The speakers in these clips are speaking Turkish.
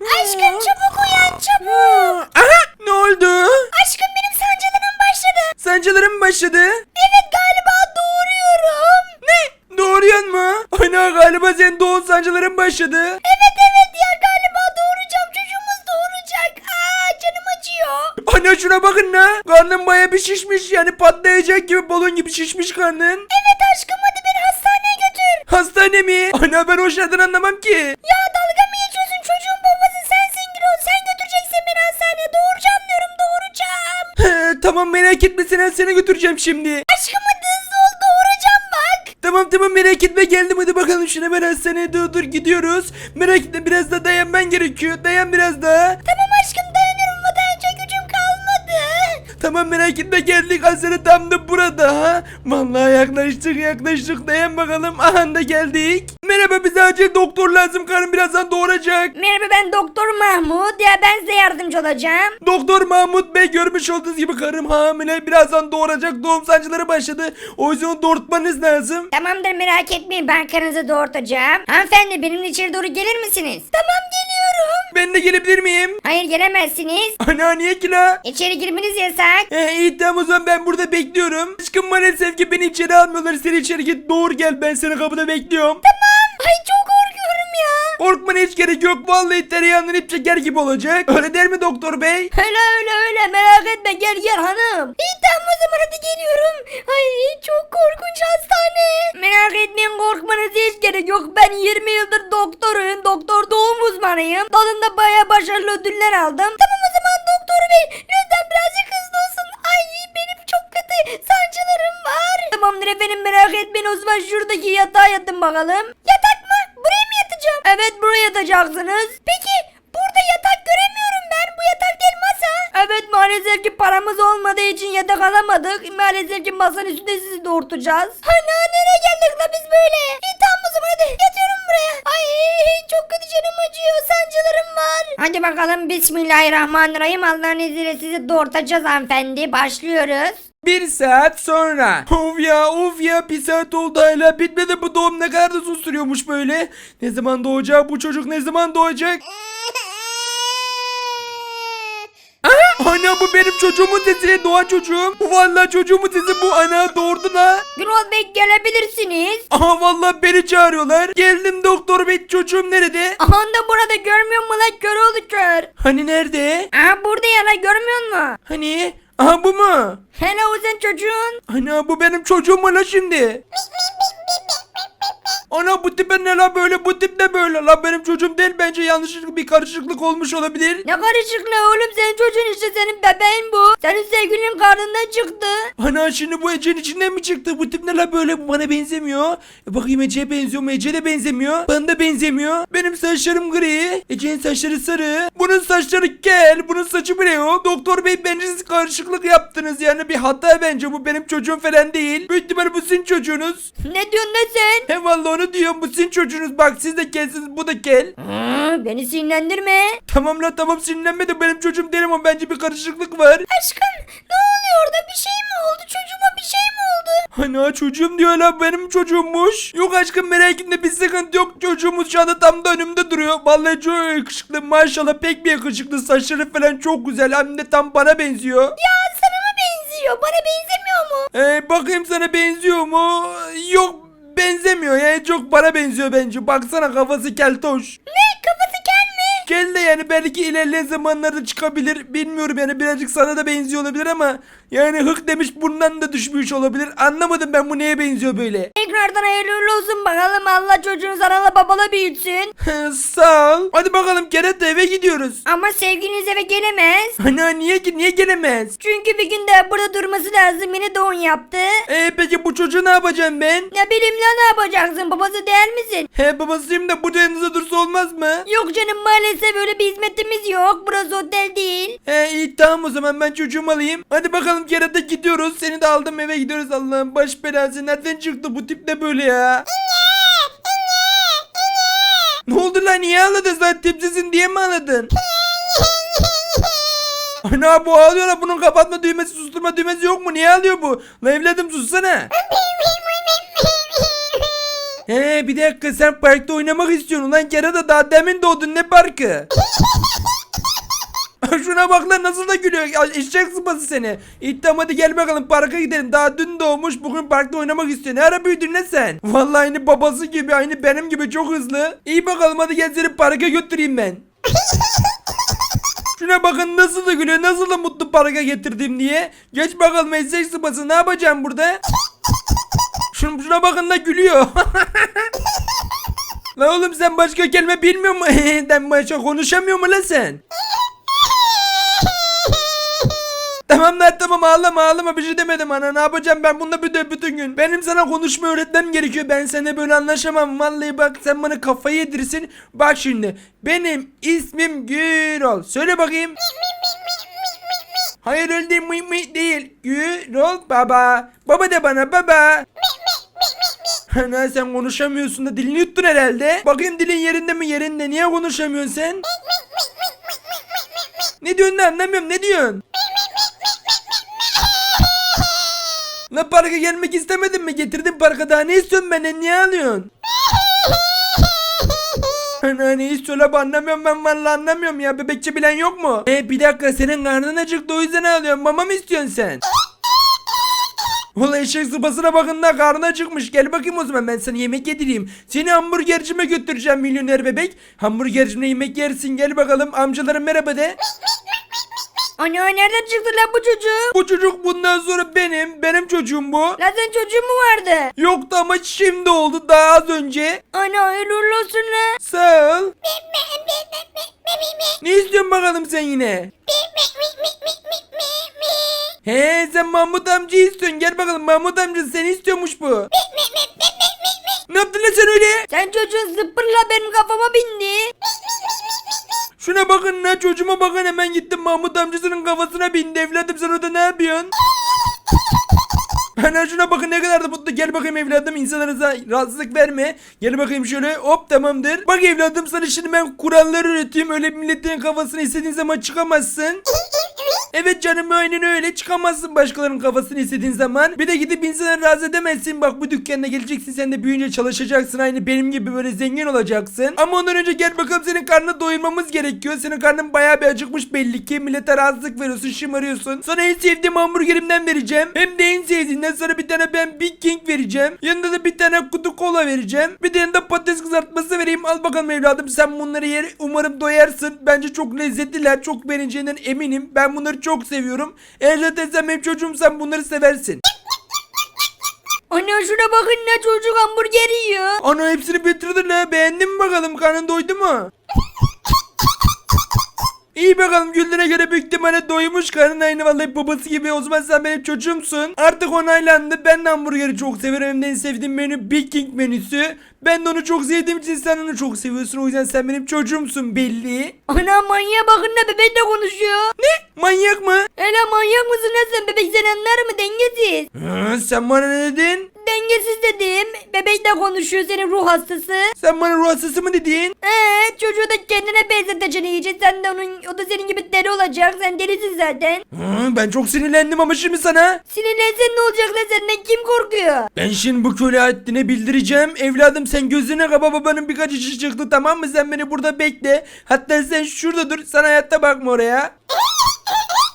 Aşkım çabuk uyan çabuk. Aha ne oldu? Aşkım benim sancılarım başladı. Sancılarım başladı. Evet galiba doğuruyorum. Ne? Doğuruyor mu? Ana galiba senin doğum sancıların başladı. Evet evet ya galiba doğuracağım. Çocuğumuz doğuracak. Aa canım acıyor. Ana şuna bakın la. Karnın baya bir şişmiş yani patlayacak gibi balon gibi şişmiş karnın. Evet aşkım hadi beni hastaneye götür. Hastane mi? Ana ben o şeyden anlamam ki. Ya dalga tamam merak etme seni seni götüreceğim şimdi. Aşkım hadi hızlı ol doğuracağım bak. Tamam tamam merak etme geldim hadi bakalım şuna ben hastaneye dur dur gidiyoruz. Merak etme biraz da dayanman gerekiyor. Dayan biraz daha. Tamam Tamam merak etme geldik hastane tam da burada. ha. Vallahi yaklaştık yaklaştık dayan bakalım. Aha da geldik. Merhaba bize acil doktor lazım karım birazdan doğuracak. Merhaba ben Doktor Mahmut. Ya ben size yardımcı olacağım. Doktor Mahmut Bey görmüş olduğunuz gibi karım hamile birazdan doğuracak doğum sancıları başladı. O yüzden onu doğurtmanız lazım. Tamamdır merak etmeyin ben karınızı doğurtacağım. Hanımefendi benimle içeri doğru gelir misiniz? Tamam geliyorum. Ben de gelebilir miyim? Hayır gelemezsiniz. Ana niye ki la? İçeri girmeniz yasak. Ee, iyi tamam o zaman ben burada bekliyorum. Aşkım maalesef ki beni içeri almıyorlar. Sen içeri git doğur gel ben seni kapıda bekliyorum. Ay çok korkuyorum ya. Korkmana hiç gerek yok. Vallahi tereyağından ip çeker gibi olacak. Öyle der mi doktor bey? Öyle öyle öyle merak etme gel gel hanım. İyi tamam o zaman hadi geliyorum. Ay çok korkunç hastane. Merak etmeyin korkmanıza hiç gerek yok. Ben 20 yıldır doktorum. Doktor doğum uzmanıyım. Dalında baya başarılı ödüller aldım. Tamam o zaman doktor bey lütfen birazcık hızlı olsun. Ay benim çok kötü sancılarım var. Tamamdır efendim merak etmeyin o zaman şuradaki yatağa yatın bakalım. Yatak mı? Buraya mı yatacağım? Evet buraya yatacaksınız. Peki burada yatak göremiyorum ben. Bu yatak değil masa. Evet maalesef ki paramız olmadığı için yatak alamadık. Maalesef ki masanın üstünde sizi doğurtacağız. Ana nereye geldik la biz böyle? Zaman hadi yatıyorum buraya. Ay çok kötü canım acıyor. Sancılarım var. Hadi bakalım Bismillahirrahmanirrahim. Allah'ın izniyle sizi doğurtacağız hanımefendi. Başlıyoruz. Bir saat sonra. Of ya of ya bir saat oldu hala bitmedi bu doğum ne kadar da uzun sürüyormuş böyle. Ne zaman doğacak bu çocuk ne zaman doğacak? Ana bu benim çocuğumun sesi doğan çocuğum. Vallahi çocuğumun sesi bu ana doğurdu la. Gürol Bey gelebilirsiniz. Aha vallahi beni çağırıyorlar. Geldim doktor bey çocuğum nerede? Aha da burada görmüyor musun lan kör oldu kör. Hani nerede? Aha burada ya lan görmüyor musun? Hani? Aha bu mu? Hele o sen çocuğun. Ana bu benim çocuğum mu la şimdi? Ana bu tip ne la böyle bu tip ne böyle la benim çocuğum değil bence yanlışlıkla bir karışıklık olmuş olabilir. Ne karışıklığı oğlum senin çocuğun işte senin bebeğin bu. Senin sevgilinin karnından çıktı. Ana şimdi bu Ece'nin içinden mi çıktı bu tip ne la böyle bu bana benzemiyor. E, bakayım Ece'ye benziyor mu Ece de benzemiyor. Bana da benzemiyor. Benim saçlarım gri. Ece'nin saçları sarı. Bunun saçları kel. Bunun saçı bile yok. Doktor bey bence siz karışıklık yaptınız yani bir hata bence bu benim çocuğum falan değil. Büyük ihtimalle bu sizin çocuğunuz. Ne diyorsun ne sen? He vallahi onu diyorum bu sizin çocuğunuz bak siz de kelsiniz bu da kel. Aa, beni sinirlendirme. Tamam la tamam sinirlenme de benim çocuğum değil ama bence bir karışıklık var. Aşkım ne oluyor orada bir şey mi oldu? Çocuğuma bir şey mi oldu? Ana çocuğum diyor la benim çocuğummuş. Yok aşkım merak etme bir sıkıntı yok çocuğumuz şu anda tam da önümde duruyor. Vallahi çok yakışıklı maşallah pek bir yakışıklı saçları falan çok güzel hem de tam bana benziyor. Ya sana mı benziyor? Bana benzemiyor mu? Ee, bakayım sana benziyor mu? Yok benzemiyor yani çok bana benziyor bence. Baksana kafası keltoş. Ne? Kafası? Gel de yani belki ilerleyen zamanlarda çıkabilir. Bilmiyorum yani birazcık sana da benziyor olabilir ama yani hık demiş bundan da düşmüş olabilir. Anlamadım ben bu neye benziyor böyle. Tekrardan hayırlı uğurlu olsun bakalım. Allah çocuğunuz analı babalı büyütsün. Sağ ol. Hadi bakalım Kerem eve gidiyoruz. Ama sevgiliniz eve gelemez. Ana niye ki niye gelemez? Çünkü bir gün de burada durması lazım. Yine doğum yaptı. E peki bu çocuğu ne yapacağım ben? Ne bileyim lan ne yapacaksın? Babası değil misin? He babasıyım da burada yanınızda dursa olmaz mı? Yok canım maalesef öyle bir hizmetimiz yok. Burası otel değil. He iyi tamam o zaman ben çocuğumu alayım. Hadi bakalım Kerem'de gidiyoruz. Seni de aldım eve gidiyoruz Allah'ım. Baş belası nereden çıktı bu tip ne böyle ya? Ne oldu lan niye ağladın sen tipsizin diye mi ağladın? Ana bu ağlıyor lan bunun kapatma düğmesi susturma düğmesi yok mu? Niye ağlıyor bu? Lan evladım sussana. He bir dakika sen parkta oynamak istiyorsun lan Kerata daha demin doğdun ne parkı? Şuna bak lan nasıl da gülüyor. Eşek sıpası seni. İyi tamam hadi gel bakalım parka gidelim. Daha dün doğmuş bugün parkta oynamak istiyor. Ne ara büyüdün ne sen? Vallahi aynı babası gibi aynı benim gibi çok hızlı. İyi bakalım hadi gel seni parka götüreyim ben. Şuna bakın nasıl da gülüyor nasıl da mutlu parka getirdim diye. Geç bakalım eşek sıpası ne yapacağım burada? Şuna, bakın da gülüyor. La oğlum sen başka kelime bilmiyor musun? sen başka konuşamıyor mu lan sen? Tamam lan tamam ağlama ağlama bir şey demedim ana ne yapacağım ben bununla bütün bütün gün. Benim sana konuşma öğretmem gerekiyor ben seninle böyle anlaşamam vallahi bak sen bana kafayı yedirsin. Bak şimdi benim ismim Gürol söyle bakayım. Hayır öyle değil mıy mıy değil. Gürol baba. Baba de bana baba. Ana sen konuşamıyorsun da dilini yuttun herhalde. Bakayım dilin yerinde mi yerinde niye konuşamıyorsun sen? Ne diyorsun lan anlamıyorum ne diyorsun? La parka gelmek istemedin mi? Getirdim parka daha ne istiyorsun benden? Niye alıyorsun? Ana ne istiyor la bu anlamıyorum ben vallahi anlamıyorum ya bebekçe bilen yok mu? E bir dakika senin karnın acıktı o yüzden ağlıyorsun mama mı istiyorsun sen? Ulan eşek sıpasına bakın da karnı acıkmış gel bakayım o zaman ben sana yemek yedireyim. Seni hamburgercime götüreceğim milyoner bebek. Hamburgercimle yemek yersin gel bakalım amcalarım merhaba de. Ana nereden çıktı lan bu çocuk? Bu çocuk bundan sonra benim benim çocuğum bu. Lan senin çocuğun mu vardı? Yoktu ama şimdi oldu daha az önce. Ana hayırlı uğurlu olsun lan. Sağ ol. Ne istiyorsun bakalım sen yine? He sen Mahmut amca istiyorsun. Gel bakalım Mahmut amca seni istiyormuş bu. ne yaptın lan sen öyle? Sen çocuğun zıppırla benim kafama bindi. Şuna bakın lan çocuğuma bakın hemen gittim Mahmut amcasının kafasına bindi evladım sen orada ne yapıyorsun? Şuna bakın ne kadar da mutlu. Gel bakayım evladım insanlarınıza rahatsızlık verme. Gel bakayım şöyle hop tamamdır. Bak evladım sana şimdi ben kurallar üreteyim. Öyle milletin kafasına istediğin zaman çıkamazsın. Evet canım aynen öyle çıkamazsın başkalarının kafasını istediğin zaman. Bir de gidip insanları rahatsız edemezsin. Bak bu dükkanda geleceksin sen de büyüyünce çalışacaksın. Aynı benim gibi böyle zengin olacaksın. Ama ondan önce gel bakalım senin karnını doyurmamız gerekiyor. Senin karnın bayağı bir acıkmış belli ki. Millete rahatsızlık veriyorsun şımarıyorsun. Sana en sevdiğim hamburgerimden vereceğim. Hem de en sevdiğinden sonra bir tane ben Big King vereceğim. Yanında da bir tane kutu kola vereceğim. Bir tane de patates kızartması vereyim. Al bakalım evladım sen bunları yer. Umarım doyarsın. Bence çok lezzetliler. Çok beğeneceğinden eminim. Ben bunları çok seviyorum. Eğer zaten sen benim çocuğumsan bunları seversin. Ana şuna bakın ne çocuk hamburger yiyor. Ana hepsini bitirdin la. Beğendin mi bakalım? Karnın doydu mu? İyi bakalım güldüğüne göre büyük ihtimalle doymuş karnın aynı vallahi babası gibi o zaman sen benim çocuğumsun. Artık onaylandı ben de hamburgeri çok severim hem de en sevdiğim menü Big King menüsü. Ben de onu çok sevdiğim için sen onu çok seviyorsun o yüzden sen benim çocuğumsun belli. Ana manyağa bakın ne bebek de konuşuyor. Ne? Manyak mı? Ela manyak mısın lan sen bebek sen anlar mı dengesiz. Hı, sen bana ne dedin? Dengesiz dedim. Bebek de konuşuyor senin ruh hastası. Sen bana ruh hastası mı dedin? Ee, çocuğu da kendine benzeteceksin iyice. Sen de onun, o da senin gibi deli olacak. Sen delisin zaten. Hı, ben çok sinirlendim ama şimdi sana. Sinirlensen ne olacak lan senden kim korkuyor? Ben şimdi bu köle haddine bildireceğim. Evladım sen gözüne kaba babanın birkaç işi çıktı tamam mı? Sen beni burada bekle. Hatta sen şurada dur. Sen hayatta bakma oraya.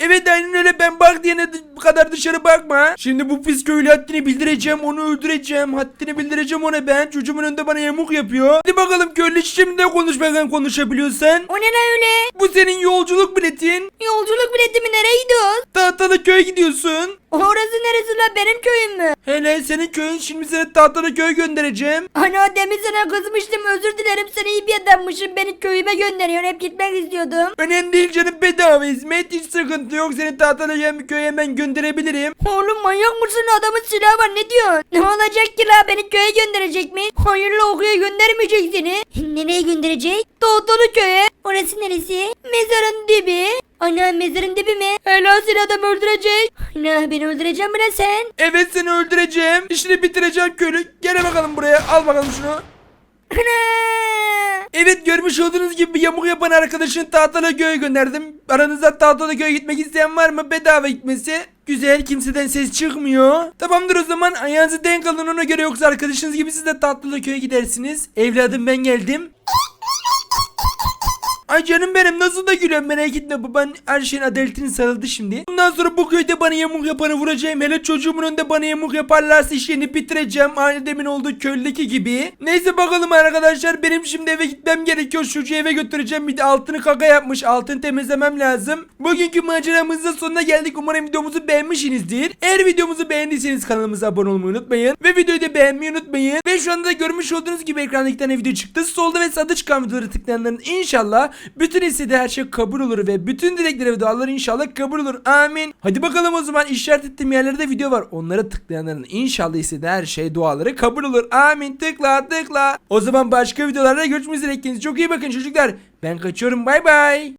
Evet aynen öyle ben bak diyene bu kadar dışarı bakma. Şimdi bu pis köylü haddini bildireceğim onu öldüreceğim. Haddini bildireceğim ona ben. Çocuğumun önünde bana yamuk yapıyor. Hadi bakalım köylü şimdi konuş bakalım konuşabiliyorsan. O ne lan öyle? Bu senin yolculuk biletin. Yolculuk bileti mi nereye gidiyoruz? Tahtalı köye gidiyorsun. Orası neresi lan benim köyüm mü? Hele senin köyün şimdi seni tahtalı köye göndereceğim. Ana demin sana kızmıştım özür dilerim sen iyi bir adammışsın beni köyüme gönderiyorsun hep gitmek istiyordum. Önemli değil canım bedava hizmet hiç sıkıntı yok seni tahtalı köye hemen gönderebilirim. Oğlum manyak mısın adamın silahı var ne diyorsun? Ne olacak ki la beni köye gönderecek mi? Hayırlı okuya göndermeyecek seni. Nereye gönderecek? Doğdolu köye. Orası neresi? Mezarın dibi. Ana mezarın dibi mi? Helal seni adam öldürecek. Ana beni öldüreceğim lan sen? Evet seni öldüreceğim. İşini bitireceğim köylü. Gel bakalım buraya al bakalım şunu. Evet görmüş olduğunuz gibi yamuk yapan arkadaşın tahtalı köye gönderdim. Aranızda tahtalı köye gitmek isteyen var mı? Bedava gitmesi. Güzel kimseden ses çıkmıyor. Tamamdır o zaman ayağınızı denk alın ona göre yoksa arkadaşınız gibi siz de tatlılı köye gidersiniz. Evladım ben geldim. Ay canım benim nasıl da gülüyorum merak etme baban her şeyin adaletini sarıldı şimdi. Bundan sonra bu köyde bana yamuk yapanı vuracağım. Hele çocuğumun önünde bana yamuk yaparlarsa işlerini bitireceğim. Aynı demin olduğu köydeki gibi. Neyse bakalım arkadaşlar benim şimdi eve gitmem gerekiyor. Çocuğu eve götüreceğim. Bir de altını kaka yapmış. Altını temizlemem lazım. Bugünkü maceramızın sonuna geldik. Umarım videomuzu beğenmişsinizdir. Eğer videomuzu beğendiyseniz kanalımıza abone olmayı unutmayın. Ve videoyu da beğenmeyi unutmayın. Ve şu anda da görmüş olduğunuz gibi ekranda tane video çıktı. Solda ve sağda çıkan videoları tıklayanların inşallah bütün istediği her şey kabul olur ve bütün dilekleri ve duaları inşallah kabul olur. Amin. Hadi bakalım o zaman işaret ettiğim yerlerde video var. Onlara tıklayanların inşallah istediği her şey duaları kabul olur. Amin. Tıkla tıkla. O zaman başka videolarda görüşmek üzere. Kendinize çok iyi bakın çocuklar. Ben kaçıyorum. Bay bay.